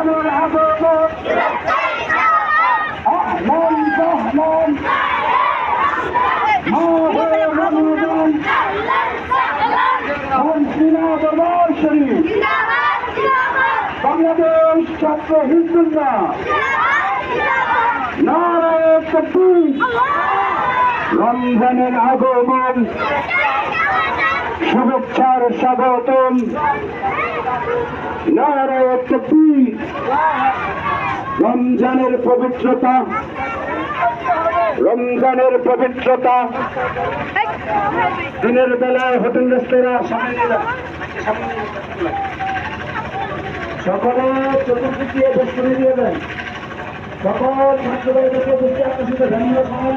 রমজানের আগমন আহলান সাহলান মাহে রমজান। মন্ত্রীনা দরবার শরীফ। বাংলাদেশ ছাত্র হিন্দুল্লাহ নারায় তকবীর। রমজানের আগমন। শুভেচ্ছার স্বাগতম। রমজানের পবিত্রতা। রমজানের পবিত্রতা। দিনের বেলায় হোটেল রেস্তোরাঁ। সকলে চতুর্দিক দিয়ে বস্তুনি দিয়ে দেন সকল আপনার ধন্যবাদ।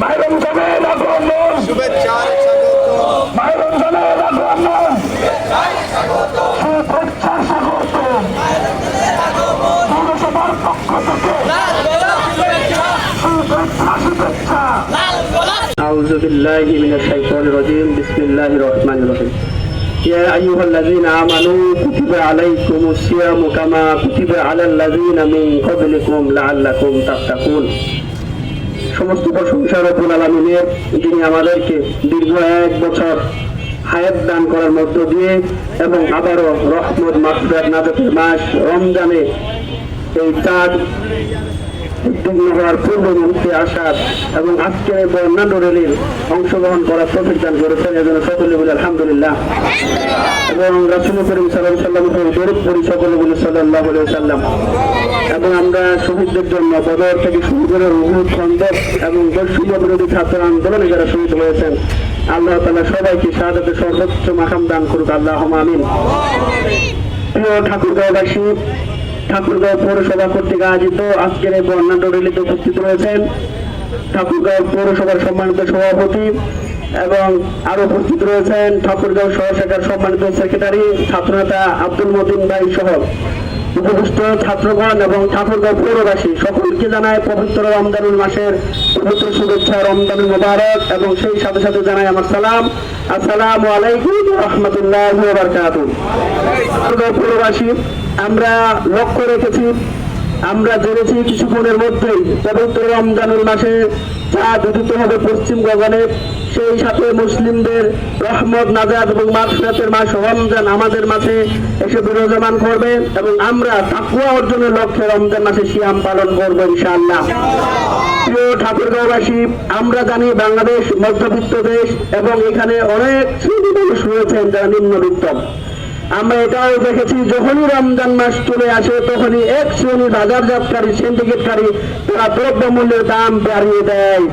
মাহে রমজানের আগমন শুভেচ্ছার স্বাগত মাহে রমজানের আগমন শুভেচ্ছা স্বাগত পৌরসভার পক্ষ থেকে শুভেচ্ছা শুভেচ্ছা أعوذ بالله من الشيطان الرجيم بسم الله الرحمن الرحيم يا أيها الذين آمنوا كتب عليكم الصيام كما كتب على الذين من قبلكم لعلكم تتقون সমস্ত প্রশংসা রব্বুল আলমিনের, যিনি আমাদেরকে দীর্ঘ এক বছর হায়াত দান করার মধ্য দিয়ে এবং আবারও রহমত মাসুদার নাজতের মাস রমজানে এই চাঁদ উদ্বিগ্ন হওয়ার পূর্ব মুহূর্তে আসার এবং আজকের এই বর্ণাঢ্য র্যালির অংশগ্রহণ করার তফিক দান করেছেন। এজন্য সকলে বলে আলহামদুলিল্লাহ। এবং রাসুল করিম সাল্লাম সাল্লামের দরুদ পড়ি সকলে বলে সাল্লাহ সাল্লাম এবং শহীদদের জন্য বদর থেকে শুরু করে রুহুদ খন্দক এবং বৈষম্য ছাত্র আন্দোলনে যারা শহীদ হয়েছেন, আল্লাহ তালা সবাইকে শাহাদাতের সর্বোচ্চ মাকাম দান করুক আল্লাহ আমিন। প্রিয় ঠাকুরগাঁওবাসী, ঠাকুরগাঁও পৌরসভা কর্তৃক আয়োজিত আজকের এই বর্ণাঢ্য র্যালিতে উপস্থিত রয়েছেন ঠাকুরগাঁও পৌরসভার সম্মানিত সভাপতি এবং আরও উপস্থিত রয়েছেন ঠাকুরগাঁও সহ সহশাখার সম্মানিত সেক্রেটারি ছাত্রনেতা আব্দুল মতিন ভাই সহ। উপবিষ্ট ছাত্রগণ এবং ঠাকুরগাঁও পৌরবাসী সকলকে জানায় পবিত্র রমজানুল মাসের পবিত্র শুভেচ্ছা, রমজানুল মোবারক এবং সেই সাথে সাথে জানাই আমার সালাম। আসসালাম আলাইকুম রহমতুল্লাহ ঠাকুরগাঁও পৌরবাসী, আমরা লক্ষ্য রেখেছি, আমরা জেনেছি কিছুক্ষণের মধ্যেই পবিত্র রমজানুল মাসে চাঁদ উদিত হবে পশ্চিম গগনে সেই সাথে মুসলিমদের রহমত নাজাদ এবং মাফরাতের মাস রমজান আমাদের মাঝে এসে বিরাজমান করবে এবং আমরা তাকুয়া অর্জনের লক্ষ্যে রমজান মাসে সিয়াম পালন করব ইনশাআল্লাহ। প্রিয় ঠাকুরগাঁওবাসী, আমরা জানি বাংলাদেশ মধ্যবিত্ত দেশ এবং এখানে অনেক শ্রেণি মানুষ রয়েছেন যারা নিম্নবিত্ত। আমরা এটাও দেখেছি, যখনই রমজান মাস চলে আসে, তখনই এক শ্রেণি বাজারজাতকারী সিন্ডিকেটকারী তারা দ্রব্য মূল্যের দাম বাড়িয়ে দেয়।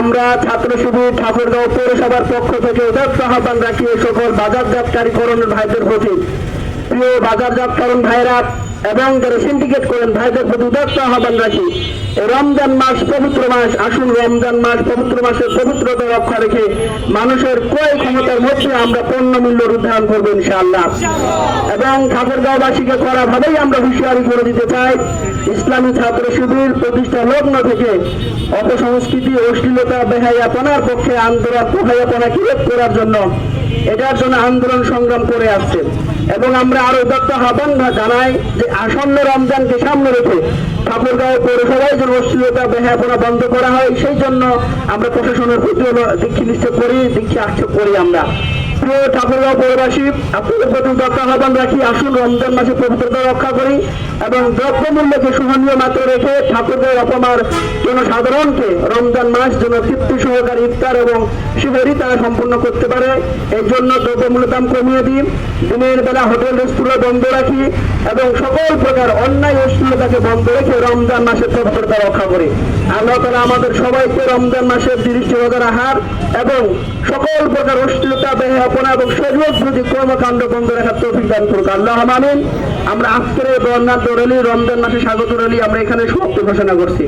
আমরা ছাত্র শিবির ঠাকুরগাঁও পৌরসভার পক্ষ থেকে উদাত্ত আহ্বান রাখি সকল বাজারজাতকারী করণ ভাইদের প্রতি। প্রিয় বাজারজাতকরণ ভাইরা এবং যারা সিন্ডিকেট করেন ভাইদের প্রতি উদাত্ত আহ্বান রাখি। রমজান মাস, পবিত্র মাস, আসুন রমজান মাস, পবিত্র মাসের পবিত্রতা রক্ষা রেখে মানুষের ক্রয় ক্ষমতার মধ্যে আমরা পণ্য মূল্য উদ্ধারণ করব ইনশাআল্লাহ। এবং ঠাকুরগাঁওবাসীকে করা ভাবেই আমরা হুঁশিয়ারি করে দিতে চাই, ইসলামী ছাত্র শিবির প্রতিষ্ঠা লগ্ন থেকে অপসংস্কৃতি অশ্লীলতা বেহাইয়াপনার পক্ষে আন্দোলন বেহাইয়াপনাকে রোধ করার জন্য এটার জন্য আন্দোলন সংগ্রাম করে আসছে। এবং আমরা আরও দত্ত আহ্বান জানাই যে আসন্ন রমজানকে সামনে রেখে ঠাকুরগাঁও পৌরসভায় যে অশ্লীলতা, বেহায়াপনা বন্ধ করা হয়, সেই জন্য আমরা প্রশাসনের প্রতি দীক্ষি নিশ্চয় করি দীক্ষা আক্ষেপ করি আমরা। প্রিয় ঠাকুরগাঁও পৌরবাসী, আপনাদের প্রতি আহ্বান রাখি, আসুন রমজান মাসে পবিত্রতা রক্ষা করি এবং দ্রব্যমূল্যকে সহনীয় মাত্রা রেখে ঠাকুরগাঁও অপমার জনসাধারণকে রমজান মাস যেন তৃপ্তি সহকারে ইফতার এবং শিবেরই তারা সম্পূর্ণ করতে পারে। এই জন্য দ্রব্যমূল্য দাম কমিয়ে দিই দিনের বেলা হোটেল রেস্টুরেন্ট বন্ধ রাখি এবং সকল প্রকার অন্যায় অশ্লীলতাকে বন্ধ রেখে রমজান মাসের পবিত্রতা রক্ষা করি। আল্লাহ তালা আমাদের সবাইকে রমজান মাসের দৃষ্টি বজায় রাখার এবং সকল প্রকার অশ্লীলতা বেহাপনা এবং সুযোগ যদি কর্মকাণ্ড বন্ধ রাখার তৌফিক দান করুক। আল্লাহ মানেন আমরা আজকের এই বর্ণাঢ্য রমজান মাসে স্বাগত রলি আমরা এখানে সমাপ্ত ঘোষণা করছি।